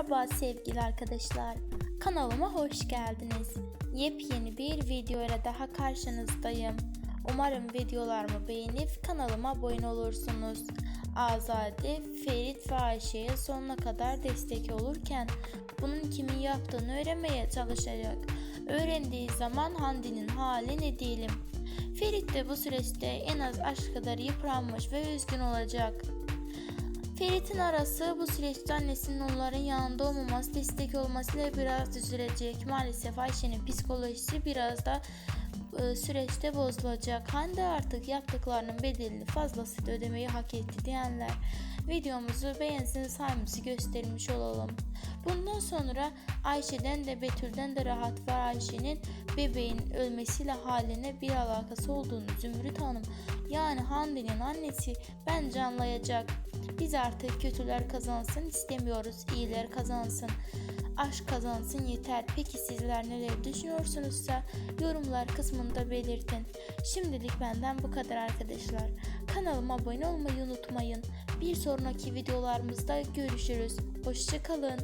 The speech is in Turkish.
Merhaba sevgili arkadaşlar. Kanalıma hoş geldiniz. Yepyeni bir video ile daha karşınızdayım. Umarım videolarımı beğenip kanalıma abone olursunuz. Azade, Ferit ve Ayşe'ye sonuna kadar destek olurken bunun kimin yaptığını öğrenmeye çalışacak. Öğrendiği zaman Hande'nin hali ne diyelim. Ferit de bu süreçte en az aşk kadar yıpranmış ve üzgün olacak. Ferit'in arası bu süreçte annesinin onların yanında olmaması, destek olmasıyla biraz düzelecek. Maalesef Ayşe'nin psikolojisi biraz da e, süreçte bozulacak. Hande artık yaptıklarının bedelini fazlasıyla ödemeyi hak etti diyenler. Videomuzu beğensin sayımızı göstermiş olalım. Bundan sonra Ayşe'den de Betül'den de rahat var Ayşe'nin bebeğin ölmesiyle haline bir alakası olduğunu Zümrüt Hanım yani Hande'nin annesi bence anlayacak. Biz artık kötüler kazansın istemiyoruz, iyiler kazansın. Aşk kazansın yeter. Peki sizler neler düşünüyorsunuzsa yorumlar kısmında belirtin. Şimdilik benden bu kadar arkadaşlar. Kanalıma abone olmayı unutmayın. Bir sonraki videolarımızda görüşürüz. Hoşçakalın.